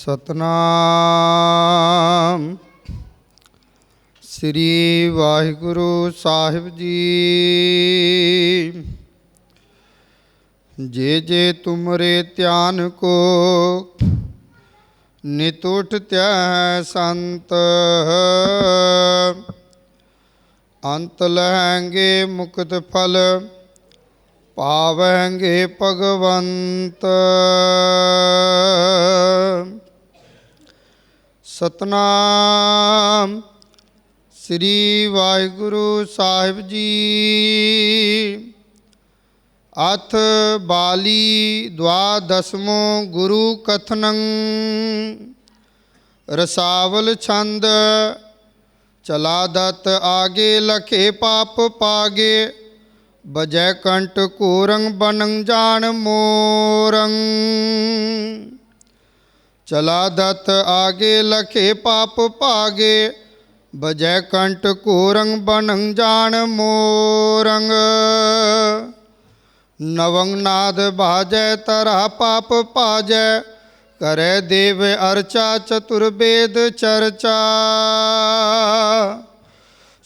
ਸਤਨਾਮ। ਸ੍ਰੀ ਵਾਹਿਗੁਰੂ ਸਾਹਿਬ ਜੀ। ਜੇ ਜੇ ਤੁਮਰੇ ਧਿਆਨ ਕੋ ਨਿਤ ਤੈ ਸੰਤ, ਅੰਤ ਲਹਿੰਗੇ ਮੁਕਤ ਫਲ, ਪਾਵਹਿੰਗੇ ਭਗਵੰਤ। ਸਤਨਾਮ। ਸ੍ਰੀ ਵਾਹਿਗੁਰੂ ਸਾਹਿਬ ਜੀ। ਅਥ ਬਾਲੀ ਦਵਾਦਸਮੋ ਗੁਰੂ ਕਥਨੰ। ਰਸਾਵਲ ਛੰਦ ਚਲਾ ਦਤ ਆਗੇ ਲਖੇ ਪਾਪ ਪਾਗੇ, ਬਜੈ ਕੰਟ ਕੋਰੰਗ ਬਨੰ ਜਾਣ ਮੋਰੰ चला दत्त आगे लखे पाप पागे बजय कंट को रंग बनंग जान मोरंग। नवंग नाद भाजय तरह पाप पाजय करे देव अर्चा चतुर्वेद चर्चा।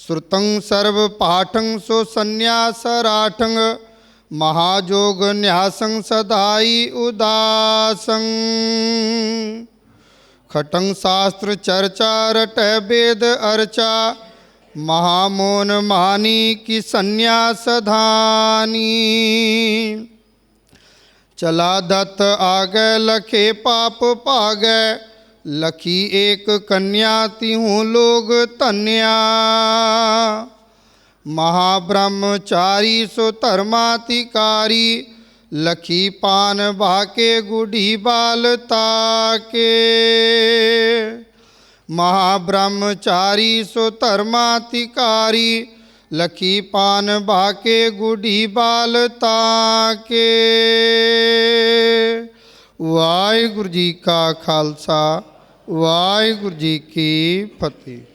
श्रुतंग सर्व पाठंग सो संन्यासराठंग महाजोग न्यासंग सदाई उदासंग। खटं शास्त्र चर्चा, रट वेद अर्चा, महामोन मानी की संन्यास धानी। चला दत्त आगे, लखे पाप पागे, लखी एक कन्या तिहूँ लोग तन्या। महाब्रह्मचारी सो धर्मातिकारी लखी पान भाके गुढ़ी बाल ताके। महाब्रह्मचारी सुधर्मातिकारी लखी पान भाके गुढ़ी बाल ताके। वाहगुरु जी का खालसा, वाहगुरु जी की फतेह।